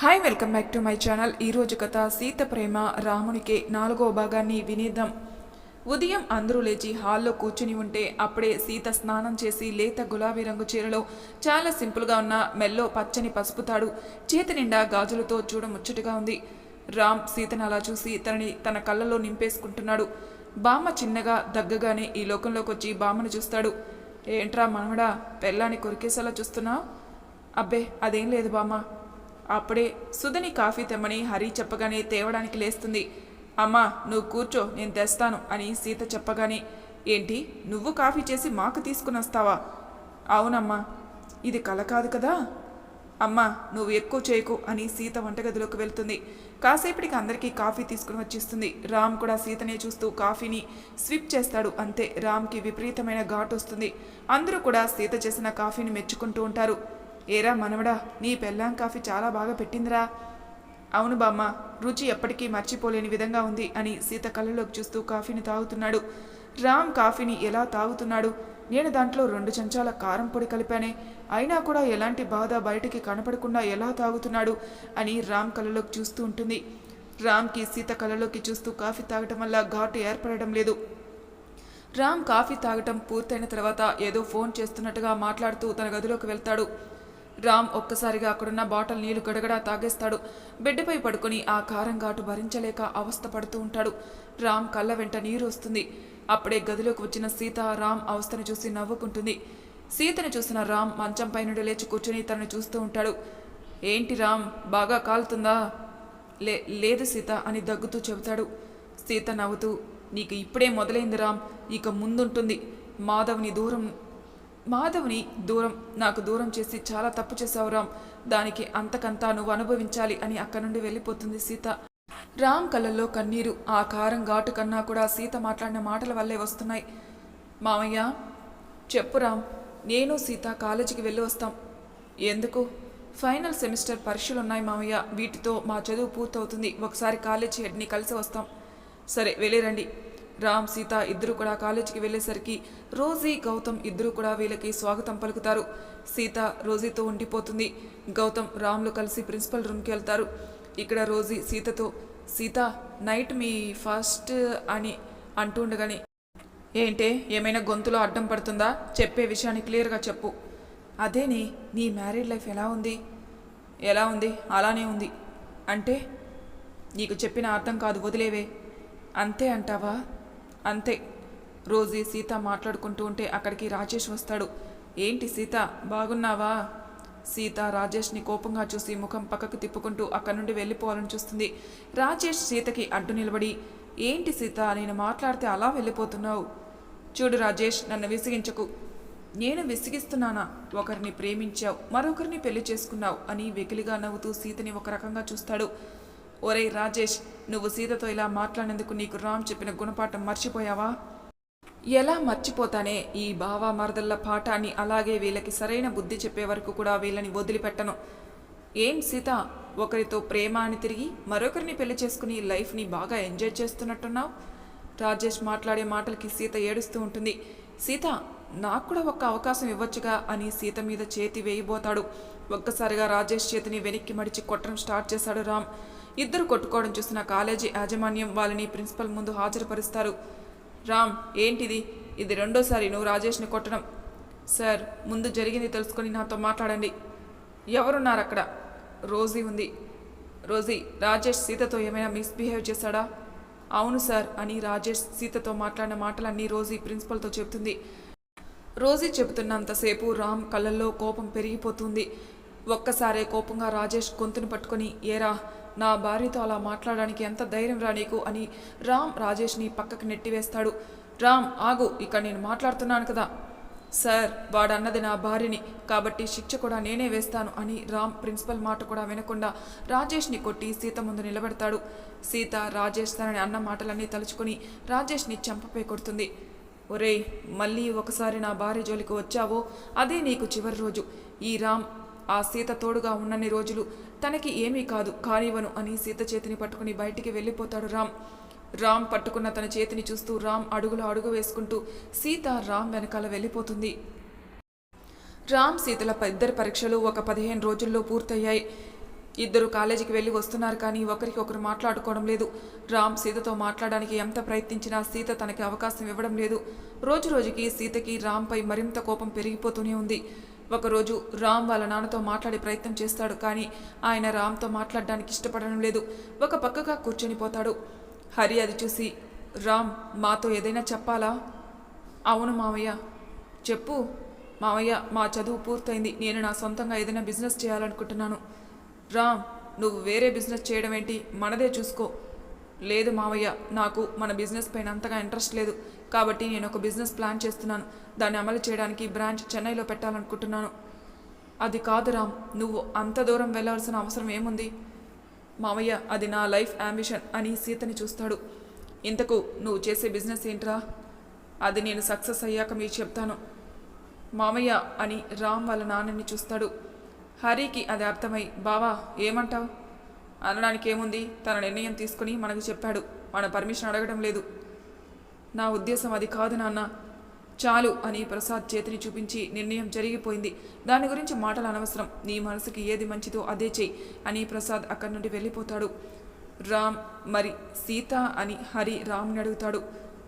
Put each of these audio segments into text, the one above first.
Hi welcome back to my channel ఈరోజు కథ సీత ప్రేమ రామునికి నాలుగో భాగాన్ని వినేద్దాం. ఉదయం అందరూ లేచి హాల్లో కూర్చుని ఉంటే అప్పుడే సీత స్నానం చేసి లేత గులాబీ రంగు చీరలో చాలా సింపుల్గా ఉన్న మెల్లో పచ్చని పసుపు తాడు చేతి నిండా గాజులతో చూడముచ్చటగా ఉంది. రామ్ సీతను అలా చూసి తనని తన కళ్ళలో నింపేసుకుంటున్నాడు. బామ్మ చిన్నగా దగ్గగానే ఈ లోకంలోకి వచ్చి బామ్మను చూస్తాడు. ఏంట్రా మనవడా పెళ్ళాన్ని కొరికేసేలా చూస్తున్నావు? అబ్బే అదేం లేదు బామ్మ. అప్పుడే సుధని కాఫీ తెమ్మని హరి చెప్పగానే తేవడానికి లేస్తుంది. అమ్మా నువ్వు కూర్చో నేను తెస్తాను అని సీత చెప్పగానే ఏంటి నువ్వు కాఫీ చేసి మాకు తీసుకుని వస్తావా? అవునమ్మా ఇది కల కాదు కదా? అమ్మా నువ్వు ఎక్కువ చేయకు అని సీత వంటగదిలోకి వెళ్తుంది. కాసేపటికి అందరికీ కాఫీ తీసుకుని వచ్చిస్తుంది. రామ్ కూడా సీతనే చూస్తూ కాఫీని స్విప్ చేస్తాడు. అంతే రామ్కి విపరీతమైన ఘాటు వస్తుంది. అందరూ కూడా సీత చేసిన కాఫీని మెచ్చుకుంటూ ఉంటారు. ఏరా మనవడా నీ పెళ్ళాం కాఫీ చాలా బాగా పెట్టిందిరా. అవును బామ్మ రుచి ఎప్పటికీ మర్చిపోలేని విధంగా ఉంది అని సీత కళ్ళలోకి చూస్తూ కాఫీని తాగుతున్నాడు. రామ్ కాఫీని ఎలా తాగుతున్నాడు? నేను దాంట్లో రెండు చెంచాల కారం పొడి కలిపానే అయినా కూడా ఎలాంటి బాధ బయటికి కనపడకుండా ఎలా తాగుతున్నాడు అని రామ్ కళ్ళలోకి చూస్తూ ఉంటుంది. రామ్కి సీత కళ్ళలోకి చూస్తూ కాఫీ తాగటం వల్ల ఘాటు ఏర్పడడం లేదు. రామ్ కాఫీ తాగటం పూర్తయిన తర్వాత ఏదో ఫోన్ చేస్తున్నట్టుగా మాట్లాడుతూ తన గదిలోకి వెళ్తాడు. రామ్ ఒక్కసారిగా అక్కడున్న బాటిల్ నీళ్ళు గడగడా తాగేస్తాడు. బిడ్డపై పడుకొని ఆ కారం ఘాటు భరించలేక అవస్థ పడుతూ ఉంటాడు. రామ్ కళ్ళ వెంట నీరు వస్తుంది. అప్పుడే గదిలోకి వచ్చిన సీత రామ్ అవస్థను చూసి నవ్వుకుంటుంది. సీతను చూసిన రామ్ మంచంపై నుండి లేచి కూర్చుని తనను చూస్తూ ఉంటాడు. ఏంటి రామ్ బాగా కాలుతుందా? లే లేదు సీత అని దగ్గుతూ చెబుతాడు. సీత నవ్వుతూ నీకు ఇప్పుడే మొదలైంది రామ్. ఇక ముందుంటుంది. మాధవ్ని దూరం మాధవ్ని దూరం నాకు దూరం చేసి చాలా తప్పు చేశావు రామ్. దానికి అంతకంతా నువ్వు అనుభవించాలి అని అక్కడి నుండి వెళ్ళిపోతుంది సీత. రామ్ కళ్ళల్లో కన్నీరు ఆ కారం ఘాటు కన్నా కూడా సీత మాట్లాడిన మాటల వల్లే వస్తున్నాయి. మామయ్య చెప్పు రామ్ నేను సీత కాలేజీకి వెళ్ళి వస్తాం. ఎందుకు? ఫైనల్ సెమిస్టర్ పరీక్షలు ఉన్నాయి మామయ్య. వీటితో మా చదువు పూర్తవుతుంది. ఒకసారి కాలేజీ హెడ్ని కలిసి వస్తాం. సరే వెళ్ళిరండి రామ్ సీత ఇద్దరు కూడా కాలేజీకి వెళ్ళేసరికి రోజీ గౌతమ్ ఇద్దరు కూడా వీళ్ళకి స్వాగతం పలుకుతారు. సీత రోజీతో ఉండిపోతుంది. గౌతమ్ రామ్లు కలిసి ప్రిన్సిపల్ రూమ్కి వెళ్తారు. ఇక్కడ రోజీ సీతతో సీత నైట్ మీ ఫస్ట్ అని అంటుండగానే ఏంటే ఏమైనా గొంతులో అడ్డం పడుతుందా? చెప్పే విషయాన్ని క్లియర్గా చెప్పు. అదేని నీ మ్యారీడ్ లైఫ్ ఎలా ఉంది? ఎలా ఉంది? అలానే ఉంది. అంటే నీకు చెప్పిన అర్థం కాదు వదిలేవే. అంతే అంటావా? అంతే. రోజీ సీత మాట్లాడుకుంటూ ఉంటే అక్కడికి రాజేష్ వస్తాడు. ఏంటి సీత బాగున్నావా? సీత రాజేష్ని కోపంగా చూసి ముఖం పక్కకు తిప్పుకుంటూ అక్కడి నుండి వెళ్ళిపోవాలని చూస్తుంది. రాజేష్ సీతకి అడ్డు నిలబడి ఏంటి సీత నేను మాట్లాడితే అలా వెళ్ళిపోతున్నావు? చూడు రాజేష్ నన్ను విసిగించకు. నేను విసిగిస్తున్నానా? ఒకరిని ప్రేమించావు మరొకరిని పెళ్ళి చేసుకున్నావు అని వెకిలిగా నవ్వుతూ సీతని ఒక రకంగా చూస్తాడు. ఒరే రాజేష్ నువ్వు సీతతో ఇలా మాట్లాడినందుకు నీకు రామ్ చెప్పిన గుణపాఠం మర్చిపోయావా? ఎలా మర్చిపోతానే ఈ బావా మరదళ్ళ పాఠాన్ని అలాగే వీళ్ళకి సరైన బుద్ధి చెప్పే వరకు కూడా వీళ్ళని వదిలిపెట్టను. ఏం సీత ఒకరితో ప్రేమ అని తిరిగి మరొకరిని పెళ్ళి చేసుకుని లైఫ్ని బాగా ఎంజాయ్ చేస్తున్నట్టున్నావు? రాజేష్ మాట్లాడే మాటలకి సీత ఏడుస్తూ ఉంటుంది. సీత నాకు కూడా ఒక్క అవకాశం ఇవ్వచ్చుగా అని సీత మీద చేతి వేయబోతాడు. ఒక్కసారిగా రాజేష్ చేతిని వెనక్కి మడిచి కొట్టడం స్టార్ట్ చేశాడు రామ్. ఇద్దరు కొట్టుకోవడం చూసిన కాలేజీ యాజమాన్యం వాళ్ళని ప్రిన్సిపల్ ముందు హాజరుపరుస్తారు. రామ్ ఏంటిది? ఇది రెండోసారి నువ్వు రాజేష్ని కొట్టడం. సార్ ముందు జరిగింది తెలుసుకొని నాతో మాట్లాడండి. ఎవరున్నారు అక్కడ? రోజీ ఉంది. రోజీ రాజేష్ సీతతో ఏమైనా మిస్బిహేవ్ చేశాడా? అవును సార్ అని రాజేష్ సీతతో మాట్లాడిన మాటలన్నీ రోజీ ప్రిన్సిపల్తో చెబుతుంది. రోజీ చెబుతున్నంతసేపు రామ్ కళ్ళల్లో కోపం పెరిగిపోతుంది. ఒక్కసారే కోపంగా రాజేష్ గొంతును పట్టుకొని ఏరా నా భార్యతో అలా మాట్లాడడానికి ఎంత ధైర్యం రా నీకు? అని రామ్ రాజేష్ని పక్కకి నెట్టివేస్తాడు. రామ్ ఆగు ఇక్కడ నేను మాట్లాడుతున్నాను కదా. సార్ వాడన్నది నా భార్యని కాబట్టి శిక్ష కూడా నేనే వేస్తాను అని రామ్ ప్రిన్సిపల్ మాట కూడా వినకుండా రాజేష్ని కొట్టి సీత ముందు నిలబెడతాడు. సీత రాజేష్ తనని అన్న మాటలన్నీ తలుచుకొని రాజేష్ని చెంపపై కొడుతుంది. ఒరేయ్ మళ్ళీ ఒకసారి నా భార్య జోలికి వచ్చావో అదే నీకు చివరి రోజు. ఈ రామ్ ఆ సీత తోడుగా ఉన్నన్ని రోజులు తనకి ఏమీ కాదు కానివ్వను అని సీత చేతిని పట్టుకుని బయటికి వెళ్ళిపోతాడు రామ్. రామ్ పట్టుకున్న తన చేతిని చూస్తూ రామ్ అడుగులో అడుగు వేసుకుంటూ సీత రామ్ వెనకాల వెళ్ళిపోతుంది. రామ్ సీతల ఇద్దరి పరీక్షలు ఒక పదిహేను రోజుల్లో పూర్తయ్యాయి. ఇద్దరు కాలేజీకి వెళ్ళి వస్తున్నారు కానీ ఒకరికి ఒకరు మాట్లాడుకోవడం లేదు. రామ్ సీతతో మాట్లాడడానికి ఎంత ప్రయత్నించినా సీత తనకి అవకాశం ఇవ్వడం లేదు. రోజు రోజుకి సీతకి రామ్పై మరింత కోపం పెరిగిపోతూనే ఉంది. ఒకరోజు రామ్ వాళ్ళ నాన్నతో మాట్లాడే ప్రయత్నం చేస్తాడు కానీ ఆయన రామ్తో మాట్లాడడానికి ఇష్టపడడం లేదు. ఒక పక్కగా కూర్చొని పోతాడు. హరి అది చూసి రామ్ మాతో ఏదైనా చెప్పాలా? అవును మావయ్య. చెప్పు. మావయ్య మా చదువు పూర్తయింది. నేను నా సొంతంగా ఏదైనా బిజినెస్ చేయాలనుకుంటున్నాను. రామ్ నువ్వు వేరే బిజినెస్ చేయడం ఏంటి? మనదే చూసుకో. లేదు మావయ్య నాకు మన బిజినెస్ పైన అంతగా ఇంట్రెస్ట్ లేదు. కాబట్టి నేను ఒక బిజినెస్ ప్లాన్ చేస్తున్నాను. దాన్ని అమలు చేయడానికి బ్రాంచ్ చెన్నైలో పెట్టాలనుకుంటున్నాను. అది కాదు రామ్ నువ్వు అంత దూరం వెళ్ళాల్సిన అవసరం ఏముంది? మావయ్య అది నా లైఫ్ అంబిషన్ అని సీతని చూస్తాడు. ఇంతకు నువ్వు చేసే బిజినెస్ ఏంట్రా? అది నేను సక్సెస్ అయ్యాక మీకు చెప్తాను. మామయ్య అని రామ్ వాళ్ళ నాన్నని చూస్తాడు. హరికి అది అర్థమై బావా ఏమంటావు? అనడానికి ఏముంది? తన నిర్ణయం తీసుకుని మనకు చెప్పాడు. మన పర్మిషన్ అడగడం లేదు. నా ఉద్దేశం అది కాదు నాన్న. చాలు అని ప్రసాద్ చేతిని చూపించి నిర్ణయం జరిగిపోయింది. దాని గురించి మాటలు అనవసరం. నీ మనసుకి ఏది మంచిదో అదే చెయ్యి అని ప్రసాద్ అక్కడి నుండి వెళ్ళిపోతాడు. రామ్ మరి సీత అని హరి రామ్ని అడుగుతాడు.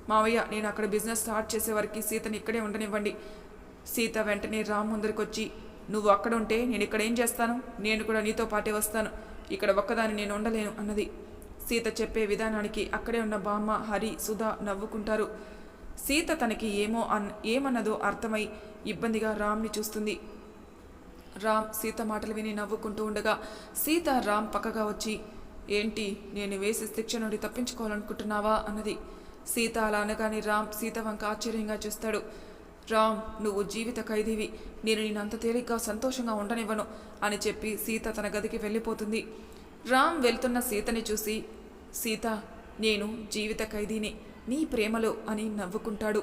మావయ్య నేను అక్కడ బిజినెస్ స్టార్ట్ చేసే వరకు సీతని ఇక్కడే ఉండనివ్వండి. సీత వెంటనే రామ్ ముందరికి వచ్చి నువ్వు అక్కడ ఉంటే నేను ఇక్కడ ఏం చేస్తాను? నేను కూడా నీతో పాటే వస్తాను. ఇక్కడ ఒక్కదాన్ని నేను ఉండలేను అన్నది. సీత చెప్పే విధానానికి అక్కడే ఉన్న బామ్మ హరి సుధా నవ్వుకుంటారు. సీత తనకి ఏమో అన్ ఏమన్నదో అర్థమై ఇబ్బందిగా రామ్ని చూస్తుంది. రామ్ సీత మాటలు విని నవ్వుకుంటూ ఉండగా సీత రామ్ పక్కగా వచ్చి ఏంటి నేను వేసి శిక్ష నుండి తప్పించుకోవాలనుకుంటున్నావా? అన్నది. సీత అలా అనగానే రామ్ సీత వంక ఆశ్చర్యంగా చూస్తాడు. రామ్ నువ్వు జీవిత ఖైదీవి. నేను నేనంత తేలిగ్గా సంతోషంగా ఉండనివ్వను అని చెప్పి సీత తన గదికి వెళ్ళిపోతుంది. రామ్ వెళ్తున్న సీతని చూసి సీత నేను జీవిత ఖైదీని నీ ప్రేమలో అని నవ్వుకుంటాడు.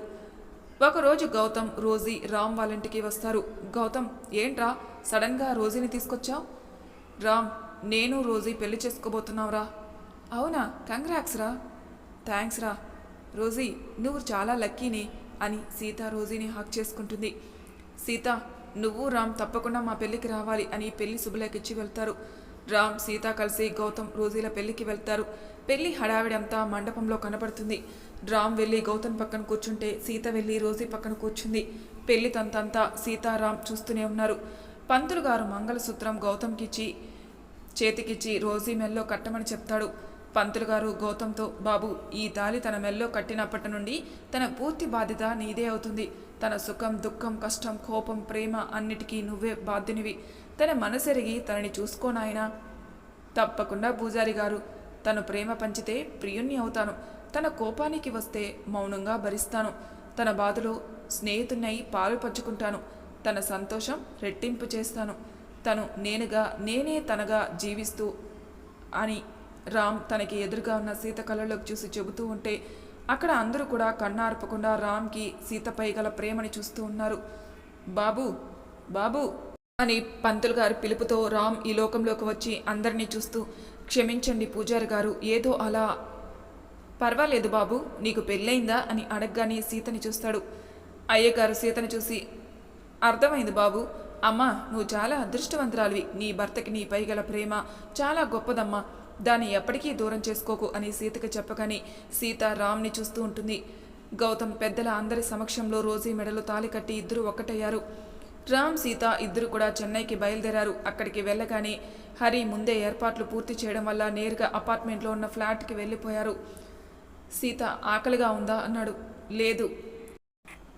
ఒకరోజు గౌతమ్ రోజీ రామ్ వాళ్ళింటికి వస్తారు. గౌతమ్ ఏంట్రా సడన్గా రోజీని తీసుకొచ్చావు? రామ్ నేను రోజీ పెళ్ళి చేసుకోబోతున్నావురా. అవునా కంగ్రాక్స్ రా. థ్యాంక్స్ రా. రోజీ నువ్వు చాలా లక్కీని అని సీత రోజీని హాక్ చేసుకుంటుంది. సీత నువ్వు రామ్ తప్పకుండా మా పెళ్ళికి రావాలి అని పెళ్ళి శుభలేఖిచ్చి వెళ్తారు. రామ్ సీత కలిసి గౌతమ్ రోజీల పెళ్ళికి వెళ్తారు. పెళ్ళి హడావిడంతా మండపంలో కనపడుతుంది రామ్ వెళ్ళి గౌతమ్ పక్కన కూర్చుంటే సీత వెళ్ళి రోజీ పక్కన కూర్చుంది. పెళ్ళి తంతంతా సీతారాం చూస్తూనే ఉన్నారు. పంతులు గారు మంగళసూత్రం గౌతమ్కిచ్చి చేతికిచ్చి రోజీ మెల్లో కట్టమని చెప్తాడు. పంతులు గారు గౌతమ్తో బాబు ఈ తాలి తన మెల్లో కట్టినప్పటి నుండి తన పూర్తి బాధ్యత నీదే అవుతుంది. తన సుఖం దుఃఖం కష్టం కోపం ప్రేమ అన్నిటికీ నువ్వే బాధ్యునివి. తన మనసెరిగి తనని చూసుకోనాయనా తప్పకుండా పూజారి గారు తను ప్రేమ పంచితే ప్రియుణ్ణి అవుతాను. తన కోపానికి వస్తే మౌనంగా భరిస్తాను. తన బాధలో స్నేహితున్నై పాలు పంచుకుంటాను. తన సంతోషం రెట్టింపు చేస్తాను. తను నేనుగా నేనే తనగా జీవిస్తూ అని రామ్ తనకి ఎదురుగా ఉన్న సీత కళ్ళలోకి చూసి చెబుతూ ఉంటే అక్కడ అందరూ కూడా కన్నార్పకుండా రామ్కి సీతపై గల ప్రేమని చూస్తూ ఉన్నారు. బాబు బాబు అని పంతులు గారి పిలుపుతో రామ్ ఈ లోకంలోకి వచ్చి అందరినీ చూస్తూ క్షమించండి పూజారి గారు ఏదో అలా. పర్వాలేదు బాబు నీకు పెళ్ళయిందా అని అడగగానే సీతని చూస్తాడు. అయ్యగారు సీతని చూసి అర్థమైంది బాబు అమ్మా నువ్వు చాలా అదృష్టవంతురాలివి నీ భర్తకి నీపై గల ప్రేమ చాలా గొప్పదమ్మా దాన్ని ఎప్పటికీ దూరం చేసుకోకు అని సీతకి చెప్పగానే సీత రామ్ని చూస్తూ ఉంటుంది. గౌతమ్ పెద్దల అందరి సమక్షంలో రోజీ మెడలు తాలి కట్టి ఇద్దరు ఒక్కటయ్యారు. రామ్ సీత ఇద్దరు కూడా చెన్నైకి బయలుదేరారు. అక్కడికి వెళ్ళగానే హరి ముందే ఏర్పాట్లు పూర్తి చేయడం వల్ల నేరుగా అపార్ట్మెంట్లో ఉన్న ఫ్లాట్కి వెళ్ళిపోయారు. సీత ఆకలిగా ఉందా? అన్నాడు. లేదు.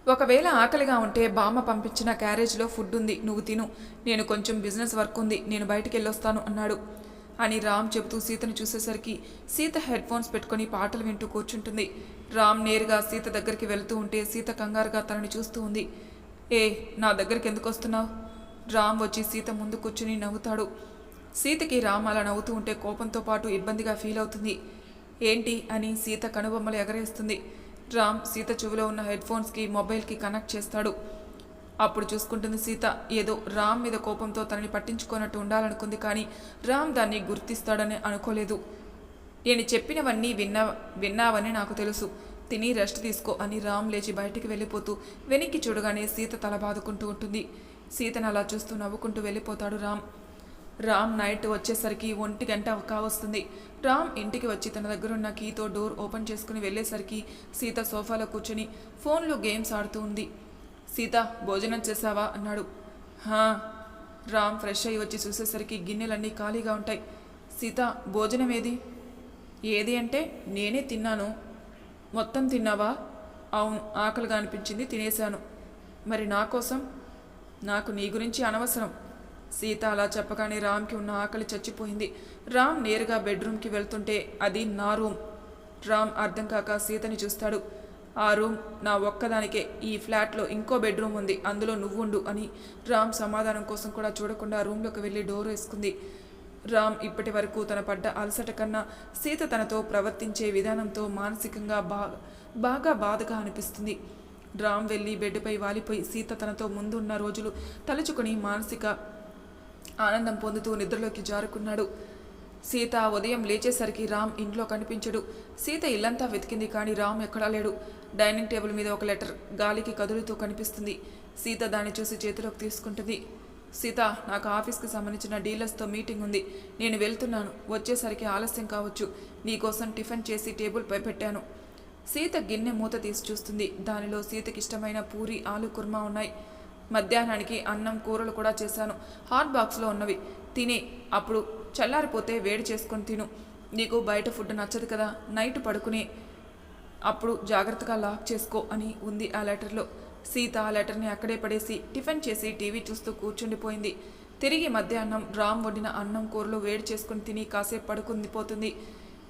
ఒకవేళ ఆకలిగా ఉంటే బామ్మ పంపించిన క్యారేజ్లో ఫుడ్ ఉంది. నువ్వు తిను. నేను కొంచెం బిజినెస్ వర్క్ ఉంది. నేను బయటికి వెళ్ళొస్తాను అన్నాడు. అని రామ్ చెబుతూ సీతను చూసేసరికి సీత హెడ్ ఫోన్స్ పెట్టుకొని పాటలు వింటూ కూర్చుంటుంది. రామ్ నేరుగా సీత దగ్గరికి వెళ్తూ ఉంటే సీత కంగారుగా తనని చూస్తూ ఉంది. ఏ నా దగ్గరికి ఎందుకు వస్తున్నావు? రామ్ వచ్చి సీత ముందు కూర్చుని నవ్వుతాడు. సీతకి రామ్ అలా నవ్వుతూ ఉంటే కోపంతో పాటు ఇబ్బందిగా ఫీల్ అవుతుంది. ఏంటి అని సీత కనుబొమ్మలు ఎగరేస్తుంది. రామ్ సీత చెవిలో ఉన్న హెడ్ ఫోన్స్కి మొబైల్కి కనెక్ట్ చేస్తాడు. అప్పుడు చూసుకుంటుంది సీత ఏదో రామ్ మీద కోపంతో తనని పట్టించుకోనట్టు ఉండాలనుకుంది కానీ రామ్ దాన్ని గుర్తిస్తాడని అనుకోలేదు. నేను చెప్పినవన్నీ విన్నా విన్నావని నాకు తెలుసు. తిని రెస్ట్ తీసుకో అని రామ్ లేచి బయటికి వెళ్ళిపోతూ వెనక్కి చూడగానే సీత తల బాదుకుంటూ ఉంటుంది. సీతను అలా చూస్తూ నవ్వుకుంటూ వెళ్ళిపోతాడు రామ్. రామ్ నైట్ వచ్చేసరికి ఒంటి గంట కావస్తుంది రామ్ ఇంటికి వచ్చి తన దగ్గరున్న కీతో డోర్ ఓపెన్ చేసుకుని వెళ్ళేసరికి సీత సోఫాలో కూర్చుని ఫోన్లో గేమ్స్ ఆడుతూ ఉంది. సీత భోజనం చేసావా అన్నాడు. హా రామ్ ఫ్రెష్ అయ్యి వచ్చి చూసేసరికి గిన్నెలన్నీ ఖాళీగా ఉంటాయి. సీత భోజనం ఏది? ఏది అంటే నేనే తిన్నాను. మొత్తం తిన్నావా? అవును ఆకలిగా అనిపించింది తినేశాను. మరి నా కోసం? నాకు నీ గురించి అనవసరం. సీత అలా చెప్పగానే రామ్కి ఉన్న ఆకలి చచ్చిపోయింది. రామ్ నేరుగా బెడ్రూమ్కి వెళ్తుంటే అది నా రూమ్. రామ్ అర్థం కాక సీతని చూస్తాడు. ఆ రూమ్ నా ఒక్కదానికే. ఈ ఫ్లాట్లో ఇంకో బెడ్రూమ్ ఉంది. అందులో నువ్వుండు అని రామ్ సమాధానం కోసం కూడా చూడకుండా రూమ్లోకి వెళ్ళి డోర్ వేసుకుంది. రామ్ ఇప్పటి వరకు తన పడ్డ అలసట కన్నా సీత తనతో ప్రవర్తించే విధానంతో మానసికంగా బాగా బాగా బాధగా అనిపిస్తుంది. రామ్ వెళ్ళి బెడ్పై వాలిపోయి సీత తనతో ముందున్న రోజులు తలుచుకొని మానసిక ఆనందం పొందుతూ నిద్రలోకి జారుకున్నాడు. సీత ఉదయం లేచేసరికి రామ్ ఇంట్లో కనిపించడు. సీత ఇల్లంతా వెతికింది కానీ రామ్ ఎక్కడా లేడు. డైనింగ్ టేబుల్ మీద ఒక లెటర్ గాలికి కదులుతూ కనిపిస్తుంది. సీత దాన్ని చూసి చేతిలోకి తీసుకుంటుంది. సీత నాకు ఆఫీస్కి సంబంధించిన డీలర్స్తో మీటింగ్ ఉంది. నేను వెళ్తున్నాను. వచ్చేసరికి ఆలస్యం కావచ్చు. నీకోసం టిఫిన్ చేసి టేబుల్పై పెట్టాను. సీత గిన్నె మూత తీసి చూస్తుంది. దానిలో సీతకి ఇష్టమైన పూరి ఆలు కుర్మా ఉన్నాయి. మధ్యాహ్నానికి అన్నం కూరలు కూడా చేశాను. హాట్ బాక్స్లో ఉన్నవి. తినే అప్పుడు చల్లారిపోతే వేడి చేసుకొని తిను. నీకు బయట ఫుడ్ నచ్చదు కదా నైట్ పడుకునే. అప్పుడు జాగ్రత్తగా లాక్ చేసుకో అని ఉంది ఆ లెటర్లో. సీత ఆ లెటర్ని అక్కడే పడేసి టిఫిన్ చేసి టీవీ చూస్తూ కూర్చుండిపోయింది. తిరిగి మధ్యాహ్నం రామ్ వండిన అన్నం కూరలో వేడి చేసుకుని తిని కాసేపు పడుకుంది పోతుంది.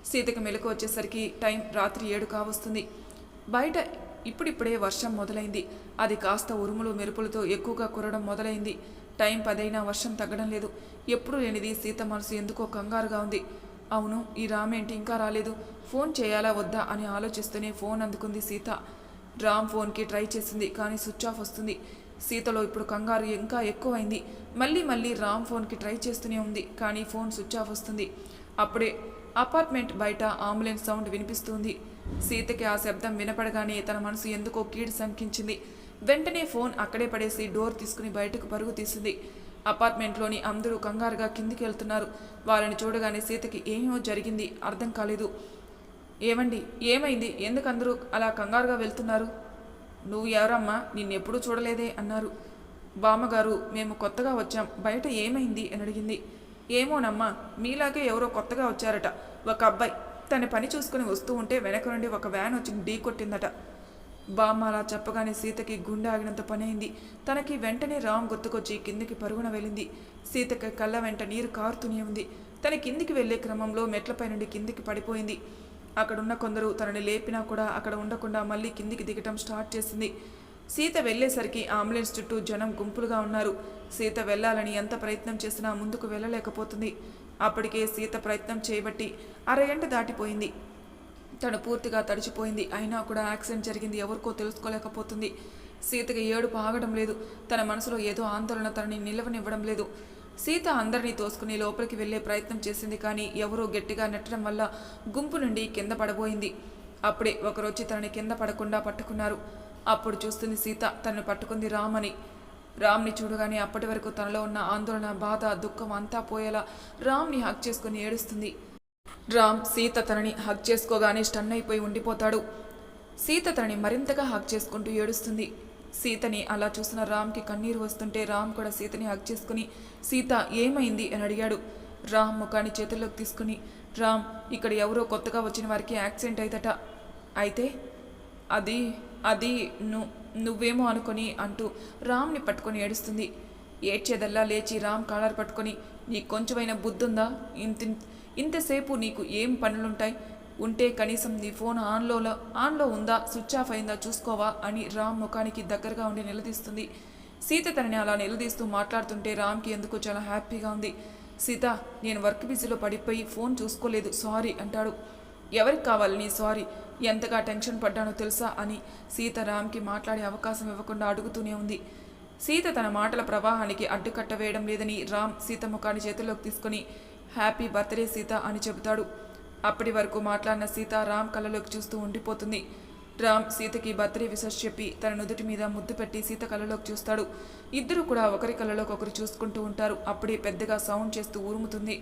సీతకి మెలకు వచ్చేసరికి టైం రాత్రి ఏడు కావస్తుంది. బయట ఇప్పుడిప్పుడే వర్షం మొదలైంది. అది కాస్త ఉరుములు మెరుపులతో ఎక్కువగా కురడం మొదలైంది. టైం పదైనా వర్షం తగ్గడం లేదు. ఎప్పుడు లేనిది సీత మనసు ఎందుకో కంగారుగా ఉంది. అవును ఈ రామేంటి ఇంకా రాలేదు. ఫోన్ చేయాలా వద్దా అని ఆలోచిస్తూనే ఫోన్ అందుకుంది సీత. రామ్ ఫోన్కి ట్రై చేసింది కానీ స్విచ్ ఆఫ్ వస్తుంది. సీతలో ఇప్పుడు కంగారు ఇంకా ఎక్కువైంది. మళ్ళీ మళ్ళీ రామ్ ఫోన్కి ట్రై చేస్తూనే ఉంది కానీ ఫోన్ స్విచ్ ఆఫ్ వస్తుంది. అప్పుడే అపార్ట్మెంట్ బయట అంబులెన్స్ సౌండ్ వినిపిస్తుంది. సీతకి ఆ శబ్దం వినపడగానే తన మనసు ఎందుకో కీడు సంకించింది వెంటనే ఫోన్ అక్కడే పడేసి డోర్ తీసుకుని బయటకు పరుగు తీసింది. అపార్ట్మెంట్లోని అందరూ కంగారుగా కిందికి వెళ్తున్నారు. వాళ్ళని చూడగానే సీతకి ఏమో జరిగింది అర్థం కాలేదు. ఏమండి? ఏమైంది? ఎందుకు అందరూ అలా కంగారుగా వెళ్తున్నారు? నువ్వు ఎవరమ్మా? నిన్నెప్పుడూ చూడలేదే అన్నారు. బామ్మగారు మేము కొత్తగా వచ్చాం. బయట ఏమైంది? అని అడిగింది. ఏమోనమ్మా మీలాగే ఎవరో కొత్తగా వచ్చారట. ఒక అబ్బాయి తన పని చూసుకుని వస్తూ ఉంటే వెనక నుండి ఒక వ్యాన్ వచ్చి ఢీ కొట్టిందట. బామ్మ అలా చెప్పగానే సీతకి గుండె ఆగినంత పని అయింది తనకి వెంటనే రామ్ గుర్తుకొచ్చి కిందికి పరుగున వెళ్ళింది. సీతకి కళ్ళ వెంట నీరు కారుతూనే ఉంది. తన కిందికి వెళ్ళే క్రమంలో మెట్లపై నుండి కిందికి పడిపోయింది. అక్కడున్న కొందరు తనని లేపినా కూడా అక్కడ ఉండకుండా మళ్ళీ కిందికి దిగటం స్టార్ట్ చేసింది. సీత వెళ్ళేసరికి అంబులెన్స్ చుట్టూ జనం గుంపులుగా ఉన్నారు. సీత వెళ్ళాలని ఎంత ప్రయత్నం చేసినా ముందుకు వెళ్ళలేకపోతుంది. అప్పటికే సీత ప్రయత్నం చేయబట్టి అరగంట దాటిపోయింది. తను పూర్తిగా తడిచిపోయింది. అయినా కూడా యాక్సిడెంట్ జరిగింది. ఎవరికో తెలుసుకోలేకపోతుంది. సీతకి ఏడుపు ఆగడం లేదు. తన మనసులో ఏదో ఆందోళన తనని నిలవనివ్వడం లేదు. సీత అందరినీ తోసుకుని లోపలికి వెళ్ళే ప్రయత్నం చేసింది కానీ ఎవరో గట్టిగా నెట్టడం వల్ల గుంపు నుండి కింద పడబోయింది. అప్పుడే ఒకరొచ్చి తనని కింద పడకుండా పట్టుకున్నారు. అప్పుడు చూస్తుంది సీత తనను పట్టుకుంది రామ్ అని రామ్ని చూడగానే అప్పటి వరకు తనలో ఉన్న ఆందోళన బాధ దుఃఖం అంతా పోయేలా రామ్ని హక్ చేసుకుని ఏడుస్తుంది. రామ్ సీత తనని హక్ చేసుకోగానే స్టన్ అయిపోయి ఉండిపోతాడు. సీత తనని మరింతగా హక్ చేసుకుంటూ ఏడుస్తుంది. సీతని అలా చూసిన రామ్కి కన్నీరు వస్తుంటే రామ్ కూడా సీతని హక్ చేసుకుని సీత ఏమైంది? అని అడిగాడు. రామ్ ముఖాన్ని చేతుల్లోకి తీసుకుని రామ్ ఇక్కడ ఎవరో కొత్తగా వచ్చిన వారికి యాక్సిడెంట్ అయిందట. అయితే అది అది ను నువ్వేమో అనుకొని అంటూ రామ్ని పట్టుకొని ఏడుస్తుంది. ఏడ్చేదల్లా లేచి రామ్ కాలర్ పట్టుకొని నీ కొంచెమైనా బుద్ధుందా? ఇంత ఇంతసేపు నీకు ఏం పనులుంటాయి? ఉంటే కనీసం నీ ఫోన్ ఆన్లో ఆన్లో ఉందా? స్విచ్ ఆఫ్ అయిందా? చూసుకోవా? అని రామ్ ముఖానికి దగ్గరగా ఉండి నిలదీస్తుంది. సీత తనని అలా నిలదీస్తూ మాట్లాడుతుంటే రామ్కి ఎందుకో చాలా హ్యాపీగా ఉంది. సీత నేను వర్క్ బిజీలో పడిపోయి ఫోన్ చూసుకోలేదు. సారీ అంటాడు. ఎవరికి కావాలి నీ సారీ? ఎంతగా టెన్షన్ పడ్డానో తెలుసా? అని సీత రామ్కి మాట్లాడే అవకాశం ఇవ్వకుండా అడుగుతూనే ఉంది. సీత తన మాటల ప్రవాహానికి అడ్డుకట్ట వేయడం లేదని రామ్ సీత ముఖాన్ని చేతిలోకి తీసుకుని హ్యాపీ బర్త్డే సీత అని చెబుతాడు. అప్పటి వరకు మాట్లాడిన సీత రామ్ కళ్ళలోకి చూస్తూ ఉండిపోతుంది. రామ్ సీతకి బర్త్డే విషెస్ చెప్పి తన నుదుటి మీద ముద్దు పెట్టి సీత కళ్ళలోకి చూస్తాడు. ఇద్దరు కూడా ఒకరి కళ్ళలోకి ఒకరు చూసుకుంటూ ఉంటారు. అప్పుడే పెద్దగా సౌండ్ చేస్తూ ఊరుముతుంది.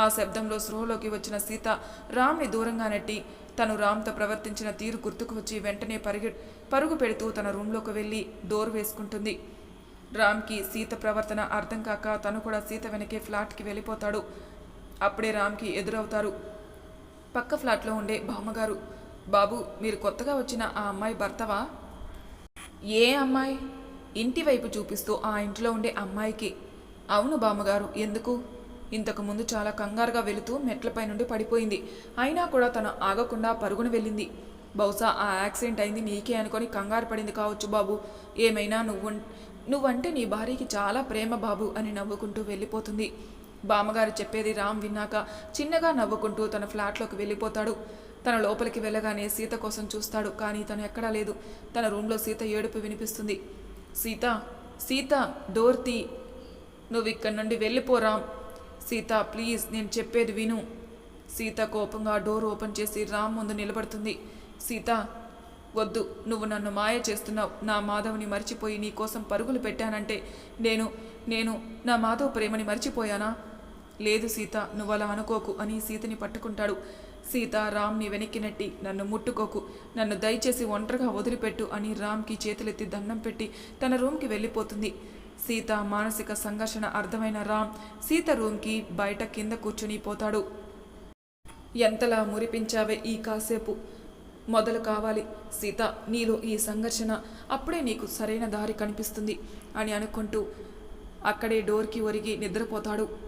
ఆ శబ్దంలో స్రోహలోకి వచ్చిన సీత రామ్ని దూరంగా నెట్టి తను రామ్తో ప్రవర్తించిన తీరు గుర్తుకు వచ్చి వెంటనే పరిగె పరుగు పెడుతూ తన రూమ్లోకి వెళ్ళి డోర్ వేసుకుంటుంది. రామ్కి సీత ప్రవర్తన అర్థం కాక తను కూడా సీత వెనకే ఫ్లాట్కి వెళ్ళిపోతాడు. అప్పుడే రామ్కి ఎదురవుతారు. పక్క ఫ్లాట్లో ఉండే బామ్మగారు బాబు మీరు కొత్తగా వచ్చిన ఆ అమ్మాయి భర్తవా? ఏ అమ్మాయి? ఇంటి వైపు చూపిస్తూ ఆ ఇంట్లో ఉండే అమ్మాయికి అవును బామ్మగారు ఎందుకు? ఇంతకు ముందు చాలా కంగారుగా వెళుతూ మెట్లపై నుండి పడిపోయింది. అయినా కూడా తను ఆగకుండా పరుగున వెళ్ళింది. బహుశా ఆ యాక్సిడెంట్ అయింది నీకే అనుకొని కంగారు పడింది కావచ్చు బాబు. ఏమైనా నువ్వు నువ్వంటే నీ భార్యకి చాలా ప్రేమ బాబు అని నవ్వుకుంటూ వెళ్ళిపోతుంది. బామ్మగారు చెప్పేది రామ్ విన్నాక చిన్నగా నవ్వుకుంటూ తన ఫ్లాట్లోకి వెళ్ళిపోతాడు. తన లోపలికి వెళ్ళగానే సీత కోసం చూస్తాడు కానీ తను ఎక్కడా లేదు. తన రూమ్లో సీత ఏడుపు వినిపిస్తుంది. సీత సీత డోర్తి నువ్వు ఇక్కడి నుండి వెళ్ళిపోరాం సీత ప్లీజ్ నేను చెప్పేది విను. సీత కోపంగా డోర్ ఓపెన్ చేసి రామ్ ముందు నిలబడుతుంది. సీత వద్దు నువ్వు నన్ను మాయ చేస్తున్నావు. నా మాధవ్ని మర్చిపోయి నీ కోసం పరుగులు పెట్టానంటే నేను నేను నా మాధవ్ ప్రేమని మర్చిపోయానా? లేదు సీత నువ్వు అలా అనుకోకు అని సీతని పట్టుకుంటాడు. సీత రామ్ని వెనక్కి నెట్టి నన్ను ముట్టుకోకు నన్ను దయచేసి ఒంటరిగా వదిలిపెట్టు అని రామ్కి చేతులెత్తి దండం పెట్టి తన రూమ్కి వెళ్ళిపోతుంది. సీత మానసిక సంఘర్షణ అర్థమైన రామ్ సీత రూమ్కి బయట కింద కూర్చుని పోతాడు. ఎంతలా మురిపించావే ఈ కాసేపు? మొదలు కావాలి. సీత నీలో ఈ సంఘర్షణ అప్పుడే నీకు సరైన దారి కనిపిస్తుంది అని అనుకుంటూ అక్కడే డోర్కి ఒరిగి నిద్రపోతాడు.